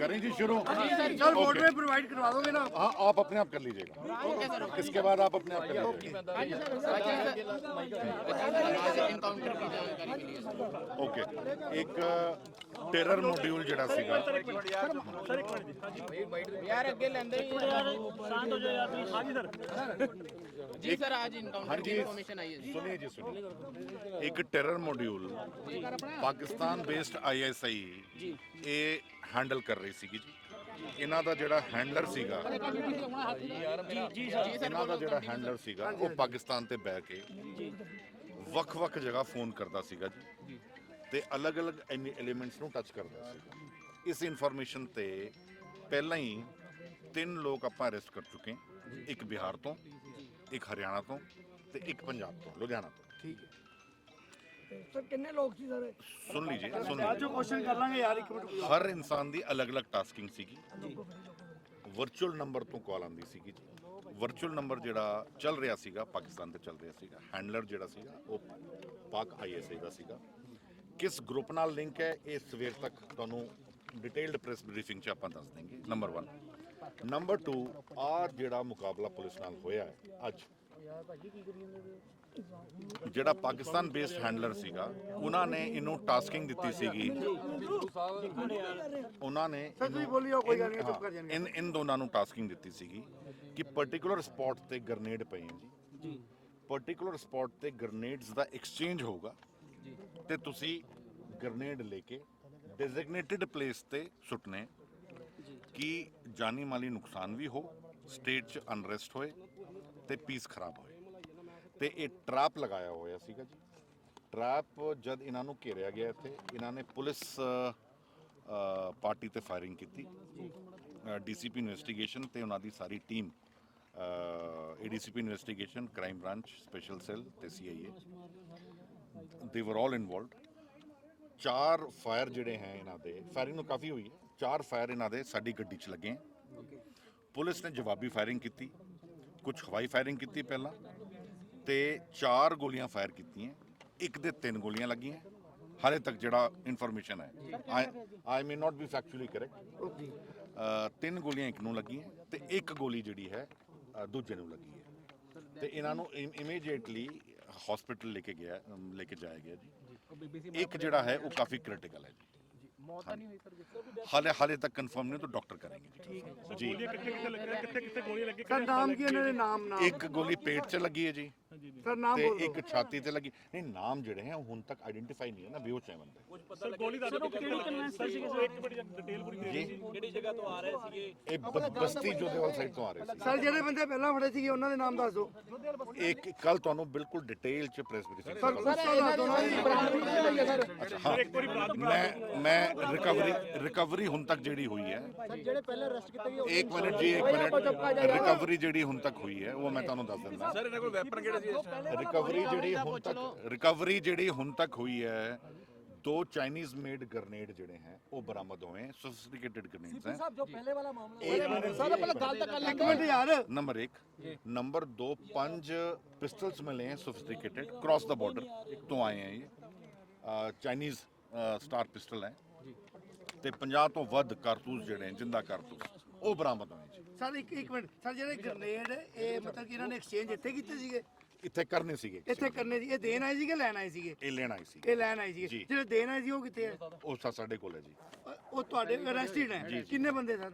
करें जी शुरू ਚਲ ਵੋਟ ਵੇ ਪ੍ਰੋਵਾਈਡ ਕਰਵਾ ਦੋਗੇ ਨਾ हाँ आप अपने आप कर लीजिएगा इसके बाद आप अपने आप कर लीजिएगा ओके एक टेरर मॉड्यूल ਜਿਹੜਾ ਸੀਗਾ ਯਾਰ ਅੱਗੇ ਲੈਂਦੇ ਹੀ ਸ਼ਾਂਤ ਹੋ ਜਾਓ ਯਾਰ ਤੁਸੀਂ ਹਾਂਜੀ ਸਰ ਜੀ ਸਰ ਜੀ ਸੁਣੀਏ ਇੱਕ terror module Pakistan based ISI ਇਹ ਹੈਂਡਲ ਕਰ ਰਹੀ ਸੀਗੀ ਜੀ। ਇਹਨਾਂ ਦਾ ਜਿਹੜਾ ਹੈਂਡਲਰ ਸੀਗਾ ਜੀ ਇਹਨਾਂ ਦਾ ਜਿਹੜਾ ਹੈਂਡਲਰ ਸੀਗਾ ਉਹ ਪਾਕਿਸਤਾਨ ਤੇ ਬੈ ਕੇ ਵੱਖ-ਵੱਖ ਜਗ੍ਹਾ ਫੋਨ ਕਰਦਾ ਸੀਗਾ ਜੀ। ਤੇ ਅਲੱਗ-ਅਲੱਗ ਐਲੀਮੈਂਟਸ ਨੂੰ ਟੱਚ ਕਰਦਾ ਸੀ ਇਸ ਇਨਫੋਰਮੇਸ਼ਨ ਤੇ ਪਹਿਲਾਂ ਹੀ ਤਿੰਨ ਲੋਕ ਆਪਾਂ ਅਰੈਸਟ ਕਰ ਚੁੱਕੇ ਇੱਕ ਬਿਹਾਰ ਤੋਂ ਇੱਕ ਹਰਿਆਣਾ ਤੋਂ ਤੇ ਇੱਕ ਪੰਜਾਬ ਤੋਂ ਲੁਧਿਆਣਾ ਤੋਂ। ਹਰ ਇਨਸਾਨ ਦੀ ਅਲੱਗ-ਅਲੱਗ ਟਾਸਕਿੰਗ ਸੀਗੀ। ਵਰਚੁਅਲ ਨੰਬਰ ਤੋਂ ਕਾਲ ਆਉਂਦੀ ਸੀਗੀ ਵਰਚੁਅਲ ਨੰਬਰ ਜਿਹੜਾ ਚੱਲ ਰਿਹਾ ਸੀਗਾ ਪਾਕਿਸਤਾਨ ਤੇ ਚੱਲ ਰਿਹਾ ਸੀਗਾ ਹੈਂਡਲਰ ਜਿਹੜਾ ਸੀਗਾ ਉਹ ਪਾਕ ਆਈਐਸਏ ਦਾ ਸੀਗਾ। ਕਿਸ ਗਰੁੱਪ ਨਾਲ ਲਿੰਕ ਹੈ? ਇਹ ਸਵੇਰ ਤੱਕ ਤੁਹਾਨੂੰ ਡਿਟੇਲਡ ਪ੍ਰੈਸ ਬਰੀਫਿੰਗ 'ਚ ਆਪਾਂ ਦੱਸ ਦੇਂਗੇ ਨੰਬਰ 1 ਨੰਬਰ 2 ਆ ਜਿਹੜਾ ਮੁਕਾਬਲਾ ਪੁਲਿਸ ਨਾਲ ਹੋਇਆ ਹੈ ਅੱਜ। ਜਿਹੜਾ ਪਾਕਿਸਤਾਨ ਬੇਸਡ ਹੈਂਡਲਰ ਸੀਗਾ ਉਹਨਾਂ ਨੇ ਇਹਨੂੰ ਟਾਸਕਿੰਗ ਦਿੱਤੀ ਸੀਗੀ। ਉਹਨਾਂ ਨੇ ਸਰ ਤੁਸੀਂ ਬੋਲਿਓ ਕੋਈ ਗੱਲ ਨਹੀਂ ਚੁੱਪ ਕਰ ਜਾਣਗੇ। ਇਨ ਇਨ ਦੋਨਾਂ ਨੂੰ ਟਾਸਕਿੰਗ ਦਿੱਤੀ ਸੀਗੀ ਕਿ ਪਾਰਟਿਕੂਲਰ ਸਪੌਟ ਤੇ ਗ੍ਰਨੇਡ ਪਏ ਹੈ ਜੀ। ਜੀ। ਪਾਰਟਿਕੂਲਰ ਸਪੌਟ ਤੇ ਗ੍ਰਨੇਡਸ ਦਾ ਐਕਸਚੇਂਜ ਹੋਊਗਾ। ਤੇ ਤੁਸੀਂ ਗ੍ਰਨੇਡ ਲੈ ਕੇ ਡੈਜ਼ਿਗਨੇਟਿਡ ਪਲੇਸ ਤੇ ਸੁੱਟਨੇ ਕਿ ਜਾਨੀ ਮਾਲੀ ਨੁਕਸਾਨ ਵੀ ਹੋ, ਸਟੇਟ 'ਚ ਅਨਰੈਸਟ ਹੋਏ ਤੇ ਪੀਸ ਖਰਾਬ ਹੋਏ। ਤੇ ਇਹ ਟਰੈਪ ਲਗਾਇਆ ਹੋਇਆ ਸੀਗਾ ਜੀ। ਟਰੈਪ ਜਦ ਇਹਨਾਂ ਨੂੰ ਘੇਰਿਆ ਗਿਆ ਇੱਥੇ, ਇਹਨਾਂ ਨੇ ਪੁਲਿਸ ਪਾਰਟੀ ਤੇ ਫਾਇਰਿੰਗ ਕੀਤੀ। ਡੀਸੀਪੀ ਇਨਵੈਸਟੀਗੇਸ਼ਨ ਤੇ ਉਹਨਾਂ ਦੀ ਸਾਰੀ team ADCP investigation crime branch special cell ਤੇ ਸੀਆਈਏ ਦੇ ਵਰ ਆਲ ਇਨਵੋਲਵਡ ਚਾਰ ਫਾਇਰ ਜਿਹੜੇ ਹੈ ਇਹਨਾਂ ਦੇ ਫਾਇਰਿੰਗ ਨੂੰ ਕਾਫੀ ਹੋਈ ਹੈ। ਚਾਰ ਫਾਇਰ ਇਹਨਾਂ ਦੇ ਸਾਡੀ ਗੱਡੀ 'ਚ ਲੱਗੇ ਹੈ ਪੁਲਿਸ ਨੇ ਜਵਾਬੀ ਫਾਇਰਿੰਗ ਕੀਤੀ ਕੁਝ ਹਵਾਈ ਫਾਇਰਿੰਗ ਕੀਤੀ ਪਹਿਲਾਂ ਤੇ ਚਾਰ ਗੋਲੀਆਂ ਫਾਇਰ ਕੀਤੀਆਂ ਇੱਕ ਦੇ ਤਿੰਨ ਗੋਲੀਆਂ ਲੱਗੀਆਂ। ਹਾਲੇ ਤੱਕ ਜਿਹੜਾ ਇਨਫੋਰਮੇਸ਼ਨ ਹੈ I may not be factually correct ਤਿੰਨ ਗੋਲੀਆਂ ਇੱਕ ਨੂੰ ਲੱਗੀਆਂ ਤੇ ਇੱਕ ਗੋਲੀ ਜਿਹੜੀ ਹੈ ਅ, ਦੂਜੇ ਨੂੰ ਲੱਗੀ ਹੈ। ਤੇ ਇਹਨਾਂ ਨੂੰ ਇਮੀਡੀਏਟਲੀ ਹਸਪੀਟਲ ਲੈ ਕੇ ਗਿਆ ਅਮ, ਲੈ ਕੇ ਜਾਇਆ ਗਿਆ ਜੀ। ਇੱਕ ਜਿਹੜਾ ਹੈ ਉਹ ਕਾਫੀ ਕ੍ਰਿਟੀਕਲ ਹੈ ਜੀ। ਮੌਤ ਨਹੀਂ ਹੋਈ ਸਰ ਹਾਲੇ ਹਾਲੇ ਤੱਕ ਕਨਫਰਮ ਨਹੀਂ ਤਾਂ ਡਾਕਟਰ ਕਰਨਗੇ ਜੀ। ਜੀ। ਸਰ ਨਾਮ ਕੀ ਇਹਨਾਂ ਦੇ ਨਾਮ ਨਾਮ ਇੱਕ ਗੋਲੀ ਪੇਟ 'ਚ ਲੱਗੀ ਹੈ ਜੀ। ਸਰ ਨਾਮ ਤੇ ਇੱਕ ਛਾਤੀ ਤੇ ਲੱਗੀ। ਨਹੀਂ ਨਾਮ ਜਿਹੜੇ ਹੈ ਹੁਣ ਤੱਕ ਆਇਡੈਂਟੀਫਾਈ ਨਹੀਂ ਹੈ ਨਾ ਬੇਹੋਸ਼ ਹੈ ਬੰਦੇ। ਸਰ ਗੋਲੀ ਦਾ ਕਿਹੜੀ ਕਨਵੈਂਸ ਸੀ? ਇੱਕ ਬੜੀ ਡਿਟੇਲ ਪੂਰੀ ਦੇ ਜੀ। ਕਿਹੜੀ ਜਗ੍ਹਾ ਤੋਂ ਆ ਰਹੇ ਸੀਗੇ? ਇਹ ਬ- ਬਸਤੀ ਜੋਧੇਵਾਲ ਸਾਈਡ ਤੋਂ ਆ ਰਹੇ ਸੀ। ਸਰ ਜਿਹੜੇ ਬੰਦੇ ਪਹਿਲਾਂ ਫੜੇ ਸੀਗੇ ਉਹਨਾਂ ਦੇ ਨਾਮ ਦੱਸ ਦਿਓ। ਇੱਕ ਕੱਲ ਤੁਹਾਨੂੰ ਬਿਲਕੁਲ ਡਿਟੇਲ 'ਚ ਪ੍ਰੈਸ ਬਰੀਫਿੰਗ ਸਰ ਹਾਂ ਮੈਂ ਮੈਂ ਰਿਕਵਰੀ ਰਿਕਵਰੀ ਹੁਣ ਤੱਕ ਜਿਹੜੀ ਹੋਈ ਹੈ। ਜਿਹੜੇ ਪਹਿਲਾਂ ਅਰੈਸਟ ਕੀਤੇ ਗਏ ਇੱਕ ਮਿੰਟ ਜੀ ਇੱਕ ਮਿੰਟ। ਰਿਕਵਰੀ ਜਿਹੜੀ ਹੁਣ ਤੱਕ ਹੋਈ ਹੈ ਉਹ ਮੈਂ ਤੁਹਾਨੂੰ ਦੱਸ ਦਿੰਦਾ। ਸਰ ਇਹਨਾਂ ਕੋਲ ਵੈਪਨ ਕਿਹੜੇ ਸੀ ਇਸ time? ਰਿਕਵਰੀ ਜਿਹੜੀ ਹੁਣ ਤੱਕ ਰਿਕਵਰੀ ਜਿਹੜੀ ਹੁਣ ਤੱਕ ਹੋਈ ਹੈ दो चाइनीज मेड ग्रेनेड जड़े हैं वो बरामद हुए हैं सोफिस्टिकेटेड ग्रेनेड्स हैं साहब जो पहले वाला मामला नंबर एक नंबर दो पंज पिस्टल्स मिले हैं सोफिस्टिकेटेड क्रॉस द बॉर्डर तो आए हैं ये चाइनीज स्टार पिस्टल हैं ਤੇ 50 ਤੋਂ ਵੱਧ ਕਾਰਤੂਸ ਜਿਹੜੇ ਜਿੰਦਾ ਕਾਰਤੂਸ ਉਹ ਬਰਾਮਦ ਹੋਏ ਜੀ ਸਰ ਇੱਕ ਇੱਕ ਮਿੰਟ ਸਰ ਜਿਹੜੇ ਗ੍ਰਨੇਡ ਇਹ ਮਤਲਬ ਕਿ ਇਹਨਾਂ ਨੇ ਐਕਸਚੇਂਜ ਇੱਥੇ ਕੀਤੇ ਸੀਗੇ ਇੱਥੇ ਕਰਨੇ ਸੀਗੇ ਇੱਥੇ ਕਰਨੇ ਸੀ ਇਹ ਦੇਣ ਆਏ ਸੀਗੇ ਲੈਣ ਆਏ ਸੀਗੇ? ਇਹ ਲੈਣ ਆਈ ਸੀ ਇਹ ਲੈਣ ਆਏ ਸੀਗੇ। ਜੀ। ਜਿਹੜੇ ਦੇਣ ਆਏ ਸੀ ਉਹ ਕਿੱਥੇ ਹੈ ਉਹ ਸਾ- ਸਾਡੇ ਕੋਲ ਹੈ ਜੀ। ਉਹ ਤੁਹਾਡੇ ਅਰੈਸਟਡ ਹੈ? ਕਿੰਨੇ ਬੰਦੇ ਸਰ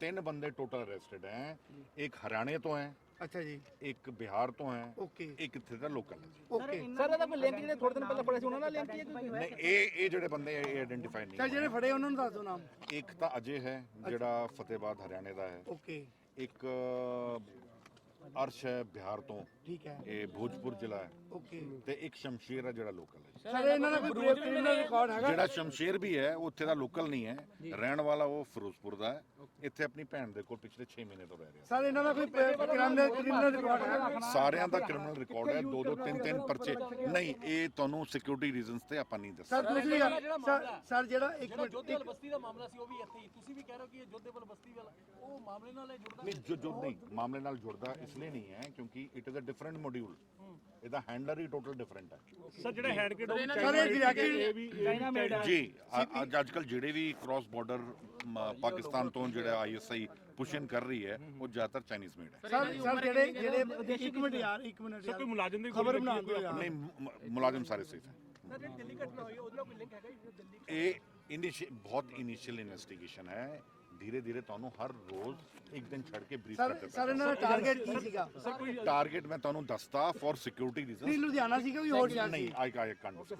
ਤਿੰਨ ਬੰਦੇ ਟੋਟਲ ਅਰੈਸਟਡ ਹੈ। ਇੱਕ ਹਰਿਆਣੇ ਤੋਂ ਹੈ। ਅੱਛਾ ਜੀ। ਇੱਕ ਬਿਹਾਰ ਤੋਂ ਹੈ। ਓਕੇ। ਇੱਕ ਇੱਥੇ ਦਾ ਲੋਕਲ ਹੈ ਜੀ। ਓਕੇ। ਸਰ ਇਹਦਾ ਕੋਈ ਲਿੰਕ ਜਿਹੜੇ ਥੋੜੇ ਦਿਨ ਪਹਿਲਾਂ ਫੜੇ ਸੀ ਉਹਨਾਂ ਨਾਲ ਲਿੰਕ ਕੀ ਹੈ ਕੋਈ? ਨਹੀਂ ਇਹ ਇਹ ਜਿਹੜੇ ਬੰਦੇ ਹੈ, ਇਹ ਆਇਡੈਂਟੀਫਾਈ ਨਹੀਂ ਜਿਹੜੇ ਫੜੇ ਉਹਨਾਂ ਨੂੰ ਦੱਸ ਦਿਓ ਨਾਮ। ਇੱਕ ਤਾਂ ਅਜੇ ਹੈ ਜਿਹੜਾ ਫਤਿਹਬਾਦ ਹਰਿਆਣੇ ਦਾ ਹੈ। ਓਕੇ। ਇੱਕ ਅਰਸ਼ ਹੈ ਬਿਹਾਰ ਤੋਂ। ਠੀਕ ਹੈ। ਇਹ ਭੋਜਪੁਰ ਜ਼ਿਲ੍ਹਾ ਹੈ। ਓਕੇ। ਤੇ ਇੱਕ ਸ਼ਮਸ਼ੇਰ ਹੈ ਜਿਹੜਾ ਲੋਕਲ ਹੈ। ਸਰ ਇਹਨਾਂ ਦਾ ਕੋਈ ਕ੍ਰਿਮੀਨਲ ਰਿਕਾਰਡ ਹੈਗਾ? ਜਿਹੜਾ ਸ਼ਮਸ਼ੇਰ ਵੀ ਹੈ ਉਹ ਉੱਥੇ ਦਾ ਲੋਕਲ ਨਹੀਂ ਹੈ। ਰਹਿਣ ਵਾਲਾ ਉਹ ਫਿਰੋਜ਼ਪੁਰ ਦਾ ਹੈ। ਇੱਥੇ ਆਪਣੀ ਭੈਣ ਦੇ ਕੋਲ ਪਿਛਲੇ 6 ਮਹੀਨੇ ਤੋਂ ਰਹਿ ਰਿਹਾ। ਸਰ ਇਹਨਾਂ ਦਾ ਕੋਈ ਕ੍ਰਿਮੀਨਲ ਕ੍ਰਿਮੀਨਲ ਰਿਕਾਰਡ ਹੈਗਾ? ਸਾਰਿਆਂ ਦਾ ਕ੍ਰਿਮੀਨਲ ਰਿਕਾਰਡ ਹੈ। ਦੋ ਦੋ ਤਿੰਨ ਤਿੰਨ ਪਰਚੇ। ਨਹੀਂ ਇਹ ਤੁਹਾਨੂੰ ਸਿਕਿਉਰਿਟੀ ਰੀਜ਼ਨਸ ਤੇ ਆਪਾਂ ਨਹੀਂ ਦੱਸ ਸਰ ਦੂਸਰੀ ਗੱਲ ਸਰ ਜਿਹੜਾ ਇੱਕ ਜੋਧੇਵਾਲ ਬਸਤੀ ਦਾ ਮਾਮਲਾ ਸੀ ਉਹ ਵੀ ਇੱਥੇ ਹੀ। ਤੁਸੀਂ ਵੀ ਕਹਿ ਰਹੇ ਹੋ ਕਿ ਇਹ ਜੋਧੇਵਾਲ ਬਸਤੀ ਵਾਲਾ ਉਹ ਮਾਮਲੇ ਨਾਲ ਜੁੜਦਾ ਨਹੀਂ ਜੋ ਜੋ ਨਹੀਂ ਮਾਮਲੇ ਨਾਲ ਜੁੜਦਾ। ਇਸ ਲਈ ਨਹੀਂ ਹੈ ਕਿਉਂਕਿ it is a different module ਇਹਦਾ ਹੈਂਡਲਰ ਹੀ ਟੋਟਲ ਡਿਫਰੈਂਟ ਹੈ। ਸਰ ਜਿਹੜਾ ਹੈਡ ਕੇ ਡੋਗ ਸਰ ਇਹ directly- ਇਹ ਵੀ ਚਾਈਨਾ ਮੇਡ ਹੈ ਜੀ ਅ- ਅੱਜ ਅੱਜ ਕੱਲ ਜਿਹੜੇ ਵੀ ਕ੍ਰਾਸ ਬਾਰਡਰ ਪਾਕਿਸਤਾਨ ਤੋਂ ਜਿਹੜਾ ਆਈਐਸਆਈ ਪੁਸ਼ਨ ਕਰ ਰਹੀ ਹੈ ਉਹ ਜ਼ਿਆਦਾਤਰ ਚਾਈਨੀਜ਼ ਮੇਡ ਹੈ। ਸਰ ਸਰ ਜਿਹੜੇ ਜਿਹੜੇ ਇੱਕ ਮਿੰਟ ਯਾਰ ਇੱਕ ਮਿੰਟ ਸਰ ਕੋਈ ਮੁਲਾਜ਼ਮ ਦੀ ਖਬਰ ਬਣਾ ਦਿਓ ਯਾਰ। ਨਹੀਂ ਮੁਲਾਜ਼ਮ ਸਾਰੇ ਸੇਫ ਹੈ। ਸਰ ਜਿਹੜੀ ਦਿੱਲੀ ਘਟਨਾ ਹੋਈ ਉਹਦੇ ਨਾਲ ਕੋਈ ਲਿੰਕ ਹੈਗਾ ਜੀ? ਦਿੱਲੀ ਇਹ ਇਨੀਸ਼ੀਅਲ ਬਹੁਤ ਇਨੀਸ਼ੀਅਲ ਇਨਵੈਸਟੀਗੇਸ਼ਨ ਹੈ। ਧੀਰੇ ਧੀਰੇ ਤੁਹਾਨੂੰ ਹਰ ਰੋਜ਼ ਇੱਕ ਦਿਨ ਛੱਡ ਕੇ ਬਰੀਫ ਸਰ ਕਰਦੇ ਸਰ ਇਹਨਾਂ ਦਾ ਟਾਰਗੇਟ ਕੀ ਸੀਗਾ ਟਾਰਗੇਟ ਮੈਂ ਤੁਹਾਨੂੰ ਦੱਸਤਾ ਫॉर ਸਿਕਿਉਰਿਟੀ ਨਹੀਂ ਰੀਜ਼ਨਸ ਲੁਧਿਆਣਾ ਸੀਗਾ ਕੋਈ ਹੋਰ ਸੀ ਨਹੀਂ ਆਈ ਆਈ ਕੈਨਟ